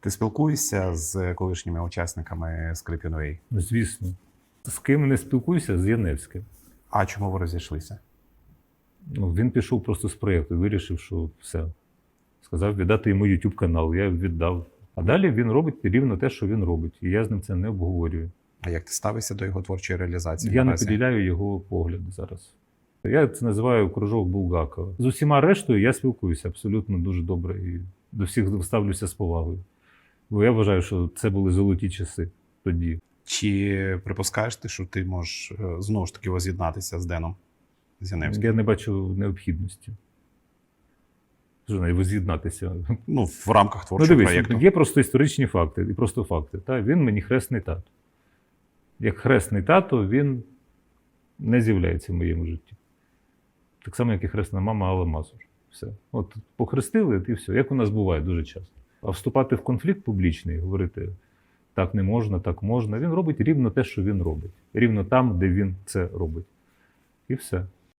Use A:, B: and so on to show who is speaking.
A: Ти спілкуєшся з колишніми учасниками Скрипіної?
B: Ну, Звісно. З ким не спілкуюся, з Яневським.
A: А чому ви розійшлися?
B: Ну, він пішов просто з проєкту вирішив, що все. Сказав віддати йому YouTube канал. Я віддав. А далі він робить рівно те, що він робить. І я з ним це не обговорюю.
A: А як ти ставишся до його творчої реалізації?
B: Я не поділяю його погляди зараз. Я це називаю кружок Булгакова. З усіма рештою я спілкуюся абсолютно дуже добре і до всіх ставлюся з повагою. Бо я вважаю, що це були золоті часи тоді.
A: Чи припускаєш ти, що ти можеш е, знову ж таки воз'єднатися з Деном Зіневським?
B: Я не бачу необхідності. Воз'єднатися.
A: Ну, в рамках
B: Ну,
A: творчого
B: дивись,
A: проєкту.
B: є просто історичні факти і просто факти. Та? Він мені хресний тато. Як хресний тато, він не з'являється в моєму житті. Так само, як і хресна мама Алла Мазур. Все. От похрестили, і все. Як у нас буває дуже часто. А вступати в конфлікт публічний, говорити так не можна, так можна. Він робить рівно те, що він робить. Рівно там, де він це робить. І все.